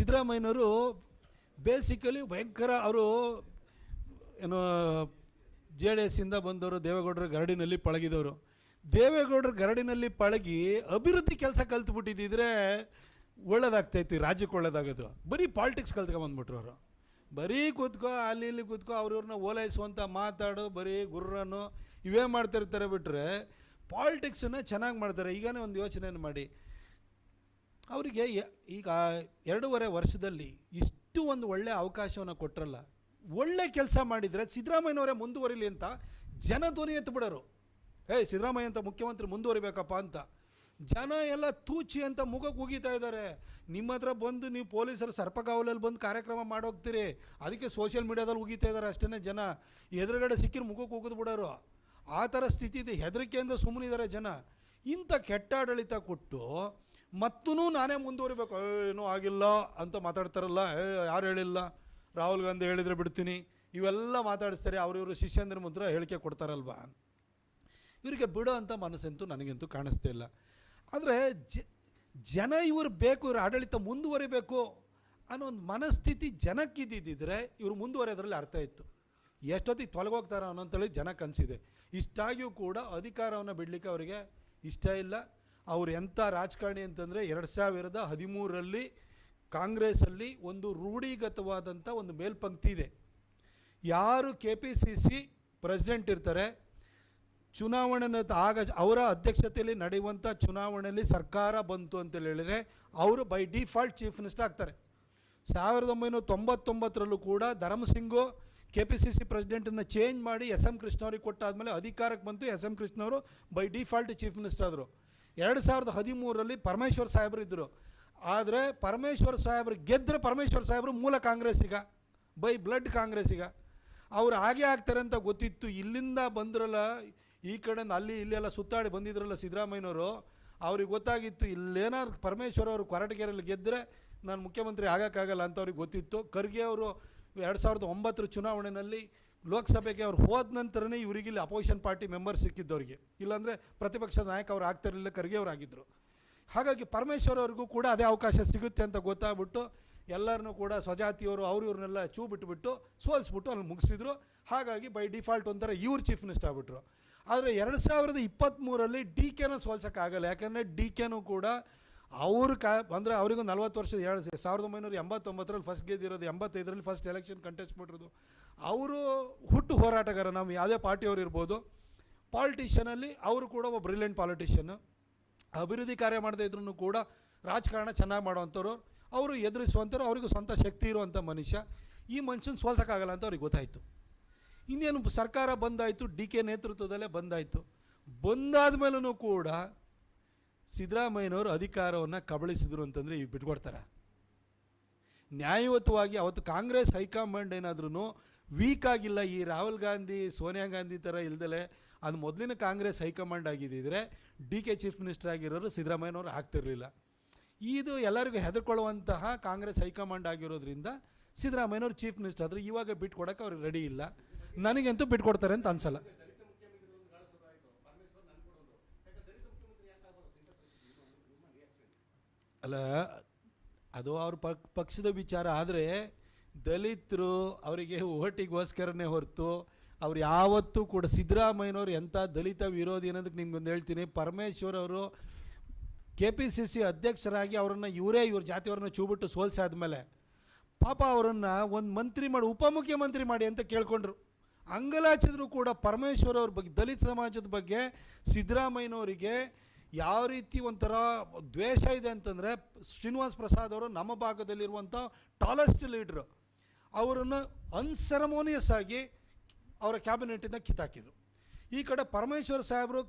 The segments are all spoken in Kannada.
ಸಿದ್ದರಾಮಯ್ಯನವರು ಬೇಸಿಕಲಿ ಭಯಂಕರ ಅವರು ಏನು ಜೆ ಡಿ ಎಸ್ಸಿಂದ ಬಂದವರು, ದೇವೇಗೌಡರ ಗರಡಿನಲ್ಲಿ ಪಳಗಿದವರು. ದೇವೇಗೌಡರ ಗರಡಿನಲ್ಲಿ ಪಳಗಿ ಅಭಿವೃದ್ಧಿ ಕೆಲಸ ಕಲ್ತ್ಬಿಟ್ಟಿದ್ದಿದ್ರೆ ಒಳ್ಳೇದಾಗ್ತಾಯಿತ್ತು, ಈ ರಾಜ್ಯಕ್ಕೆ ಒಳ್ಳೇದಾಗೋದು. ಬರೀ ಪಾಲಿಟಿಕ್ಸ್ ಕಲ್ತ್ಕೊಂಬಂದ್ಬಿಟ್ರು ಅವರು. ಬರೀ ಕೂತ್ಕೋ, ಅಲ್ಲಿ ಇಲ್ಲಿ ಕೂತ್ಕೋ, ಅವ್ರವ್ರನ್ನ ಓಲೈಸುವಂಥ ಮಾತಾಡು, ಬರೀ ಗುರ್ರನು ಇವೇ ಮಾಡ್ತಿರ್ತಾರೆ ಬಿಟ್ಟರೆ ಪಾಲಿಟಿಕ್ಸನ್ನು ಚೆನ್ನಾಗಿ ಮಾಡ್ತಾರೆ. ಈಗನೇ ಒಂದು ಯೋಚನೆಯನ್ನು ಮಾಡಿ. ಅವರಿಗೆ ಈಗ ಎರಡೂವರೆ ವರ್ಷದಲ್ಲಿ ಇಷ್ಟು ಒಂದು ಒಳ್ಳೆಯ ಅವಕಾಶವನ್ನು ಕೊಟ್ಟರಲ್ಲ ಒಳ್ಳೆ ಕೆಲಸ ಮಾಡಿದರೆ ಸಿದ್ದರಾಮಯ್ಯನವರೇ ಮುಂದುವರಿಲಿ ಅಂತ ಜನ ಧ್ವನಿ ಎತ್ತು ಬಿಡೋರು. ಏಯ್ ಸಿದ್ದರಾಮಯ್ಯ ಅಂತ ಮುಖ್ಯಮಂತ್ರಿ ಮುಂದುವರಿಬೇಕಪ್ಪ ಅಂತ. ಜನ ಎಲ್ಲ ತೂಚಿ ಅಂತ ಮುಖಕ್ಕೆ ಉಗಿತಾ ಇದ್ದಾರೆ. ನಿಮ್ಮ ಹತ್ರ ಬಂದು ನೀವು ಪೊಲೀಸರು ಸರ್ಪಗಾವಲಲ್ಲಿ ಬಂದು ಕಾರ್ಯಕ್ರಮ ಮಾಡೋಗ್ತೀರಿ. ಅದಕ್ಕೆ ಸೋಷಿಯಲ್ ಮೀಡ್ಯಾದಲ್ಲಿ ಉಗಿತಾ ಇದ್ದಾರೆ ಅಷ್ಟೇ ಜನ. ಎದುರುಗಡೆ ಸಿಕ್ಕಿನ ಮುಖಕ್ಕೆ ಉಗಿದು ಬಿಡೋರು. ಆ ಥರ ಸ್ಥಿತಿ ಇದೆ. ಹೆದರಿಕೆಯಿಂದ ಸುಮ್ಮನಿದ್ದಾರೆ ಜನ. ಇಂಥ ಕೆಟ್ಟ ಆಡಳಿತ ಕೊಟ್ಟು ಮತ್ತೂ ನಾನೇ ಮುಂದುವರಿಬೇಕು. "ಏ, ಏನೂ ಆಗಿಲ್ಲ ಅಂತ ಮಾತಾಡ್ತಾರಲ್ಲ ಯಾರು ಹೇಳಿಲ್ಲ? ರಾಹುಲ್ ಗಾಂಧಿ ಹೇಳಿದರೆ ಬಿಡ್ತೀನಿ. ಇವೆಲ್ಲ ಮಾತಾಡಿಸ್ತಾರೆ ಅವರಿವರು ಶಿಷ್ಯಂದ್ರ ಮುದ್ರ ಹೇಳಿಕೆ ಕೊಡ್ತಾರಲ್ವಾ? ಇವರಿಗೆ ಬಿಡೋ ಅಂತ ಮನಸ್ಸಂತೂ ನನಗಂತೂ ಕಾಣಿಸ್ತಾ ಇಲ್ಲ. ಆದರೆ ಜನ ಇವರು ಬೇಕು ಇವ್ರ ಆಡಳಿತ ಮುಂದುವರಿಬೇಕು ಅನ್ನೋ ಒಂದು ಮನಸ್ಥಿತಿ ಜನಕ್ಕಿದ್ದಿದ್ದರೆ ಇವರು ಮುಂದುವರೆಯೋದ್ರಲ್ಲಿ ಅರ್ಥ ಇತ್ತು. ಎಷ್ಟೊತ್ತಿಗೆ ತೊಲಗೋಗ್ತಾರೋ ಅನ್ನೋಂಥೇಳಿ ಜನಕ್ಕೆ ಅನಿಸಿದೆ ಇಷ್ಟಾಗಿಯೂ ಕೂಡ ಅಧಿಕಾರವನ್ನು ಬಿಡಲಿಕ್ಕೆ ಅವರಿಗೆ ಇಷ್ಟ ಇಲ್ಲ. ಅವ್ರು ಎಂಥ ರಾಜಕಾರಣಿ ಅಂತಂದರೆ ಎರಡು ಸಾವಿರದ ಹದಿಮೂರರಲ್ಲಿ ಕಾಂಗ್ರೆಸ್ಸಲ್ಲಿ ಒಂದು ರೂಢಿಗತವಾದಂಥ ಒಂದು ಮೇಲ್ಪಂಕ್ತಿ ಇದೆ. ಯಾರು K P C C president ಇರ್ತಾರೆ, ಚುನಾವಣೆ ಆಗ ಅವರ ಅಧ್ಯಕ್ಷತೆಯಲ್ಲಿ ನಡೆಯುವಂಥ ಚುನಾವಣೆಯಲ್ಲಿ ಸರ್ಕಾರ ಬಂತು ಅಂತೇಳಿ ಹೇಳಿದರೆ ಅವರು ಬೈ ಡಿಫಾಲ್ಟ್ ಚೀಫ್ ಮಿನಿಸ್ಟರ್ ಆಗ್ತಾರೆ. ಸಾವಿರದ ಒಂಬೈನೂರ ತೊಂಬತ್ತೊಂಬತ್ತರಲ್ಲೂ ಕೂಡ Dharam Singh K P C C ಪ್ರೆಸಿಡೆಂಟನ್ನು change ಮಾಡಿ ಎಸ್ ಎಂ ಕೃಷ್ಣವ್ರಿಗೆ ಕೊಟ್ಟಾದಮೇಲೆ ಅಧಿಕಾರಕ್ಕೆ ಬಂತು, ಎಸ್ ಎಂ ಕೃಷ್ಣವರು ಬೈ ಡಿಫಾಲ್ಟ್ ಚೀಫ್ ಮಿನಿಸ್ಟರ್ ಆದರು. ಎರಡು ಸಾವಿರದ ಹದಿಮೂರರಲ್ಲಿ ಪರಮೇಶ್ವರ್ ಸಾಹೇಬರು ಇದ್ದರು ಆದರೆ ಪರಮೇಶ್ವರ್ ಸಾಹೇಬರು ಗೆದ್ದರೆ ಪರಮೇಶ್ವರ್ ಸಾಹೇಬರು ಮೂಲ ಕಾಂಗ್ರೆಸ್ಸಿಗ ಬೈ ಬ್ಲಡ್ ಕಾಂಗ್ರೆಸ್ಸಿಗ ಅವರು ಹಾಗೆ ಆಗ್ತಾರೆ ಅಂತ ಗೊತ್ತಿತ್ತು. ಇಲ್ಲಿಂದ ಬಂದ್ರಲ್ಲ, ಈ ಕಡೆಯಿಂದ ಅಲ್ಲಿ ಇಲ್ಲಿ ಎಲ್ಲ ಸುತ್ತಾಡಿ ಬಂದಿದ್ರಲ್ಲ ಸಿದ್ದರಾಮಯ್ಯನವರು, ಅವ್ರಿಗೆ ಗೊತ್ತಾಗಿತ್ತು ಇಲ್ಲೇನಾದ್ರು ಪರಮೇಶ್ವರ್ ಅವರು ಕೊರಟಗೆರೆಯಲ್ಲಿ ಗೆದ್ದರೆ ನಾನು ಮುಖ್ಯಮಂತ್ರಿ ಆಗೋಕ್ಕಾಗಲ್ಲ ಅಂತ ಅವ್ರಿಗೆ ಗೊತ್ತಿತ್ತು. ಖರ್ಗೆ ಅವರು ಎರಡು ಸಾವಿರದ ಒಂಬತ್ತರ ಚುನಾವಣೆಯಲ್ಲಿ ಲೋಕಸಭೆಗೆ ಅವ್ರು ಹೋದ ನಂತರನೇ ಇವರಿಗೆ ಇಲ್ಲಿ ಅಪೋಸಿಷನ್ ಪಾರ್ಟಿ ಮೆಂಬರ್ ಸಿಕ್ಕಿದ್ದವ್ರಿಗೆ. ಇಲ್ಲಾಂದರೆ ಪ್ರತಿಪಕ್ಷದ ನಾಯಕ ಅವ್ರು ಆಗ್ತಿರಲಿಲ್ಲ ಖರ್ಗೆ ಅವರು ಆಗಿದ್ದರು ಹಾಗಾಗಿ ಪರಮೇಶ್ವರ್ ಅವ್ರಿಗೂ ಕೂಡ ಅದೇ ಅವಕಾಶ ಸಿಗುತ್ತೆ ಅಂತ ಗೊತ್ತಾಗ್ಬಿಟ್ಟು ಎಲ್ಲರನ್ನೂ ಕೂಡ ಸ್ವಜಾತಿಯವರು ಅವರು ಇವ್ರನ್ನೆಲ್ಲ ಚೂ ಬಿಟ್ಬಿಟ್ಟು ಸೋಲಿಸ್ಬಿಟ್ಟು ಅಲ್ಲಿ ಮುಗಿಸಿದ್ರು. ಹಾಗಾಗಿ ಬೈ ಡಿಫಾಲ್ಟ್ ಒಂಥರ ಇವ್ರು ಚೀಫ್ ಮಿನಿಸ್ಟರ್ ಆಗ್ಬಿಟ್ರು. ಆದರೆ ಎರಡು ಸಾವಿರದ ಇಪ್ಪತ್ತ್ಮೂರಲ್ಲಿ ಡಿ ಕೆನ ಸೋಲ್ಸೋಕ್ಕಾಗಲ್ಲ. ಯಾಕಂದರೆ ಡಿ ಕೆನೂ ಕೂಡ ಅವರು ಕಾ, ಅಂದರೆ ಅವರಿಗೂ ನಲ್ವತ್ತು ವರ್ಷದ, ಎರಡು ಸಾವಿರದ ಒಂಬೈನೂರ ಎಂಬತ್ತೊಂಬತ್ತರಲ್ಲಿ ಫಸ್ಟ್ ಗೆದ್ದಿರೋದು, ಎಂಬತ್ತೈದರಲ್ಲಿ ಫಸ್ಟ್ ಎಲೆಕ್ಷನ್ ಕಂಟೆಸ್ಟ್ ಮಾಡಿರೋದು ಅವರು ಹುಟ್ಟು ಹೋರಾಟಗಾರ, ನಮ್ಮ ಯಾವುದೇ ಪಾರ್ಟಿಯವರು ಇರ್ಬೋದು. ಪಾಲಿಟಿಷಿಯನಲ್ಲಿ ಅವರು ಕೂಡ ಒಬ್ಬ ಬ್ರಿಲಿಯಂಟ್ ಪಾಲಿಟಿಷಿಯನ್ನು ಅಭಿವೃದ್ಧಿ ಕಾರ್ಯ ಮಾಡದೇ ಇದ್ರೂ ಕೂಡ ರಾಜಕಾರಣ ಚೆನ್ನಾಗಿ ಮಾಡೋವಂಥವ್ರು. ಅವರು ಎದುರಿಸುವಂಥವ್ರು, ಅವರಿಗೂ ಸ್ವಂತ ಶಕ್ತಿ ಇರುವಂಥ ಮನುಷ್ಯ. ಈ ಮನುಷ್ಯನ ಸೋಲ್ಸೋಕ್ಕಾಗಲ್ಲ ಅಂತ ಅವ್ರಿಗೆ ಗೊತ್ತಾಯಿತು. ಇನ್ನೇನು ಸರ್ಕಾರ ಬಂದಾಯಿತು, ಡಿ ಕೆ ನೇತೃತ್ವದಲ್ಲೇ ಬಂದಾಯಿತು. ಬಂದಾದ ಮೇಲೂ ಕೂಡ ಸಿದ್ದರಾಮಯ್ಯನವರು ಅಧಿಕಾರವನ್ನು ಕಬಳಿಸಿದ್ರು ಅಂತಂದರೆ ಈಗ ಬಿಟ್ಕೊಡ್ತಾರೆ. ನ್ಯಾಯಯುತವಾಗಿ ಅವತ್ತು ಕಾಂಗ್ರೆಸ್ ಹೈಕಮಾಂಡ್ ಏನಾದ್ರೂ ವೀಕ್ ಆಗಿಲ್ಲ ಈ ರಾಹುಲ್ ಗಾಂಧಿ, ಸೋನಿಯಾ ಗಾಂಧಿ ಥರ ಇಲ್ದಲೆ ಅದು ಮೊದಲಿನ ಕಾಂಗ್ರೆಸ್ ಹೈಕಮಾಂಡ್ ಆಗಿದ್ದಿದ್ರೆ ಡಿ ಕೆ ಚೀಫ್ ಮಿನಿಸ್ಟರ್ ಆಗಿರೋರು ಸಿದ್ದರಾಮಯ್ಯನವರು ಆಗ್ತಿರಲಿಲ್ಲ ಇದು ಎಲ್ಲರಿಗೂ ಹೆದರ್ಕೊಳ್ಳುವಂತಹ ಕಾಂಗ್ರೆಸ್ ಹೈಕಮಾಂಡ್ ಆಗಿರೋದ್ರಿಂದ ಸಿದ್ದರಾಮಯ್ಯನವರು ಚೀಫ್ ಮಿನಿಸ್ಟರ್ ಆದರೆ ಇವಾಗ ಬಿಟ್ಕೊಡೋಕೆ ಅವ್ರಿಗೆ ರೆಡಿ ಇಲ್ಲ. ನನಗಂತೂ ಬಿಟ್ಕೊಡ್ತಾರೆ ಅಂತ ಅನ್ಸಲ್ಲ. ಅಲ್ಲ, ಅದು ಅವ್ರ ಪಕ್ ಪಕ್ಷದ ವಿಚಾರ ಆದರೆ ದಲಿತರು ಅವರಿಗೆ ಓಟಿಗೋಸ್ಕರನೇ ಹೊರತು ಅವ್ರು ಯಾವತ್ತೂ ಕೂಡ ಸಿದ್ದರಾಮಯ್ಯನವ್ರು ಎಂಥ ದಲಿತ ವಿರೋಧಿ ಅನ್ನೋದಕ್ಕೆ ನಿಮ್ಗೊಂದು ಹೇಳ್ತೀನಿ. ಪರಮೇಶ್ವರ್ ಅವರು ಕೆ ಪಿ ಸಿ ಸಿ ಅಧ್ಯಕ್ಷರಾಗಿ ಅವರನ್ನು ಇವರೇ ಇವ್ರ ಜಾತಿಯವ್ರನ್ನ ಚೂಬಿಟ್ಟು ಸೋಲ್ಸಾದ್ಮೇಲೆ ಪಾಪ ಅವರನ್ನು ಒಂದು ಮಂತ್ರಿ ಮಾಡಿ ಉಪಮುಖ್ಯಮಂತ್ರಿ ಮಾಡಿ ಅಂತ ಕೇಳ್ಕೊಂಡ್ರು. ಅಂಗಲಾಚಿದ್ರು ಕೂಡ ಪರಮೇಶ್ವರ್ ಅವ್ರ ಬಗ್ಗೆ, ದಲಿತ ಸಮಾಜದ ಬಗ್ಗೆ ಸಿದ್ದರಾಮಯ್ಯನವರಿಗೆ ಯಾವ ರೀತಿ ಒಂಥರ ದ್ವೇಷ ಇದೆ ಅಂತಂದರೆ ಶ್ರೀನಿವಾಸ್ ಪ್ರಸಾದ್ ಅವರು ನಮ್ಮ ಭಾಗದಲ್ಲಿರುವಂಥ ಟಾಲೆಸ್ಟ್ ಲೀಡ್ರು ಅವರನ್ನು ಅನ್ಸೆರಮೋನಿಯಸ್ ಆಗಿ ಅವರ ಕ್ಯಾಬಿನೆಟಿಂದ ಕಿತ್ತಾಕಿದ್ರು. ಈ ಕಡೆ ಪರಮೇಶ್ವರ್ ಸಾಹೇಬರು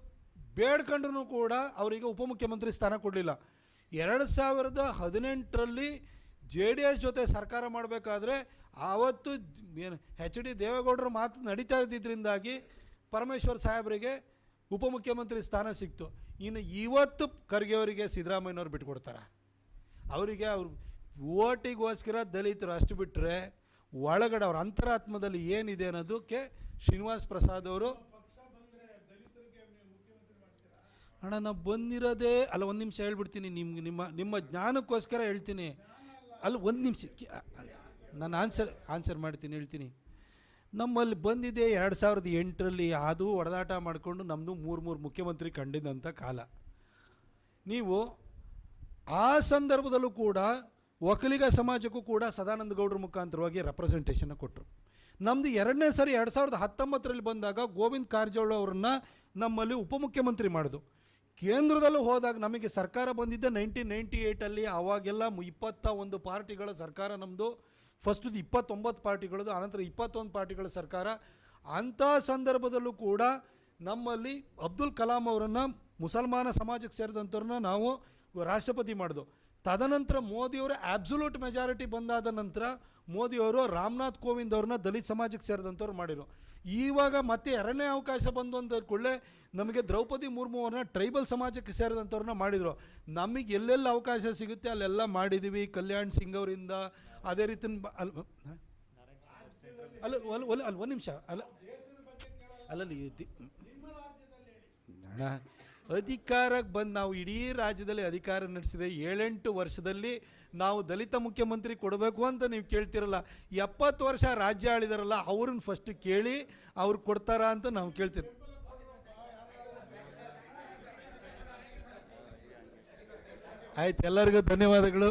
ಬೇಡ್ಕೊಂಡ್ರೂ ಕೂಡ ಅವರಿಗೆ ಉಪಮುಖ್ಯಮಂತ್ರಿ ಸ್ಥಾನ ಕೊಡಲಿಲ್ಲ. ಎರಡು ಸಾವಿರದ ಹದಿನೆಂಟರಲ್ಲಿ ಜೆ ಡಿ ಎಸ್ ಜೊತೆ ಸರ್ಕಾರ ಮಾಡಬೇಕಾದ್ರೆ ಆವತ್ತು ಏನು ಹೆಚ್ ಡಿ ದೇವೇಗೌಡರ ಮಾತು ನಡೀತಾ ಇದ್ದಿದ್ದರಿಂದಾಗಿ ಪರಮೇಶ್ವರ್ ಸಾಹೇಬರಿಗೆ ಉಪಮುಖ್ಯಮಂತ್ರಿ ಸ್ಥಾನ ಸಿಕ್ತು. ಇನ್ನು ಇವತ್ತು ಖರ್ಗೆ ಅವರಿಗೆ ಸಿದ್ದರಾಮಯ್ಯನವ್ರು ಬಿಟ್ಕೊಡ್ತಾರೆ. ಅವರಿಗೆ ಅವ್ರು ಓಟಿಗೋಸ್ಕರ ದಲಿತರು ಅಷ್ಟು ಬಿಟ್ಟರೆ ಒಳಗಡೆ ಅವ್ರ ಅಂತರಾತ್ಮದಲ್ಲಿ ಏನಿದೆ ಅನ್ನೋದಕ್ಕೆ ಶ್ರೀನಿವಾಸ್ ಪ್ರಸಾದ್ ಅವರು, ಅಣ್ಣ, ನಾವು ಬಂದಿರೋದೇ, ಅಲ್ಲ, ಒಂದು ನಿಮಿಷ ಹೇಳ್ಬಿಡ್ತೀನಿ ನಿಮ್ಗೆ, ನಿಮ್ಮ ನಿಮ್ಮ ಜ್ಞಾನಕ್ಕೋಸ್ಕರ ಹೇಳ್ತೀನಿ. ಅಲ್ಲಿ, ಒಂದು ನಿಮಿಷ ನಾನು ಆನ್ಸರ್ ಆನ್ಸರ್ ಮಾಡ್ತೀನಿ, ಹೇಳ್ತೀನಿ. ನಮ್ಮಲ್ಲಿ ಬಂದಿದೆ ಎರಡು ಸಾವಿರದ ಎಂಟರಲ್ಲಿ ಅದು ಹೊಡೆದಾಟ ಮಾಡಿಕೊಂಡು ನಮ್ಮದು ಮೂರು ಮೂರು ಮುಖ್ಯಮಂತ್ರಿ ಕಂಡಿದ್ದಂಥ ಕಾಲ. ನೀವು ಆ ಸಂದರ್ಭದಲ್ಲೂ ಕೂಡ ಒಕ್ಕಲಿಗ ಸಮಾಜಕ್ಕೂ ಕೂಡ ಸದಾನಂದ ಗೌಡ್ರ ಮುಖಾಂತರವಾಗಿ ರೆಪ್ರೆಸೆಂಟೇಷನ್ ಕೊಟ್ಟರು ನಮ್ಮದು ಎರಡನೇ ಸರಿ ಎರಡು ಸಾವಿರದ ಹತ್ತೊಂಬತ್ತರಲ್ಲಿ ಬಂದಾಗ ಗೋವಿಂದ ಕಾರಜೋಳ ಅವರನ್ನ ನಮ್ಮಲ್ಲಿ ಉಪಮುಖ್ಯಮಂತ್ರಿ ಮಾಡಿದು. ಕೇಂದ್ರದಲ್ಲೂ ಹೋದಾಗ ನಮಗೆ ಸರ್ಕಾರ ಬಂದಿದ್ದ ನೈನ್ಟೀನ್ ನೈಂಟಿ ಏಯ್ಟಲ್ಲಿ ಆವಾಗೆಲ್ಲ ಇಪ್ಪತ್ತ ಒಂದು ಪಾರ್ಟಿಗಳ ಸರ್ಕಾರ ನಮ್ಮದು ಫಸ್ಟ್ದು ಇಪ್ಪತ್ತೊಂಬತ್ತು ಪಾರ್ಟಿಗಳದ್ದು, ಆನಂತರ ಇಪ್ಪತ್ತೊಂದು ಪಾರ್ಟಿಗಳ ಸರ್ಕಾರ. ಅಂಥ ಸಂದರ್ಭದಲ್ಲೂ ಕೂಡ ನಮ್ಮಲ್ಲಿ ಅಬ್ದುಲ್ ಕಲಾಂ ಅವರನ್ನು ಮುಸಲ್ಮಾನ ಸಮಾಜಕ್ಕೆ ಸೇರಿದಂಥವ್ರನ್ನ ನಾವು ರಾಷ್ಟ್ರಪತಿ ಮಾಡಿದ್ವು ತದನಂತರ ಮೋದಿಯವರು ಆಬ್ಸುಲೂಟ್ ಮೆಜಾರಿಟಿ ಬಂದಾದ ನಂತರ ಮೋದಿಯವರು ರಾಮನಾಥ್ ಕೋವಿಂದ್ ಅವ್ರನ್ನ ದಲಿತ ಸಮಾಜಕ್ಕೆ ಸೇರಿದಂಥವ್ರು ಮಾಡಿರು ಈವಾಗ ಮತ್ತೆ ಎರಡನೇ ಅವಕಾಶ ಬಂದು ಅಂತ ಕೂಡಲೇ ನಮಗೆ ದ್ರೌಪದಿ ಮುರ್ಮು ಅವ್ರನ್ನ ಟ್ರೈಬಲ್ ಸಮಾಜಕ್ಕೆ ಸೇರಿದಂಥವ್ರನ್ನ ಮಾಡಿದರು. ನಮಗೆ ಎಲ್ಲೆಲ್ಲಿ ಅವಕಾಶ ಸಿಗುತ್ತೆ ಅಲ್ಲೆಲ್ಲ ಮಾಡಿದ್ದೀವಿ ಕಲ್ಯಾಣ್ ಸಿಂಗ್ ಅವರಿಂದ. ಅದೇ ರೀತಿ ಅಲ್ ಅಲ್ಲ ಒಲ್ ಒಂದು ನಿಮಿಷ ಅಲ್ಲ ಅಲ್ಲಲ್ಲಿ ಅಣ್ಣ ಅಧಿಕಾರಕ್ಕೆ ಬಂದು ನಾವು ಇಡೀ ರಾಜ್ಯದಲ್ಲಿ ಅಧಿಕಾರ ನಡೆಸಿದೆ. ಏಳೆಂಟು ವರ್ಷದಲ್ಲಿ ನಾವು ದಲಿತ ಮುಖ್ಯಮಂತ್ರಿ ಕೊಡಬೇಕು ಅಂತ ನೀವು ಕೇಳ್ತಿರಲ್ಲ. ಎಪ್ಪತ್ತು ವರ್ಷ ರಾಜ್ಯ ಆಳಿದಾರಲ್ಲ, ಅವ್ರನ್ನ ಫಸ್ಟ್ ಕೇಳಿ ಅವ್ರು ಕೊಡ್ತಾರಾ ಅಂತ ನಾವು ಕೇಳ್ತೀವಿ ಆಯ್ತು, ಎಲ್ಲರಿಗೂ ಧನ್ಯವಾದಗಳು.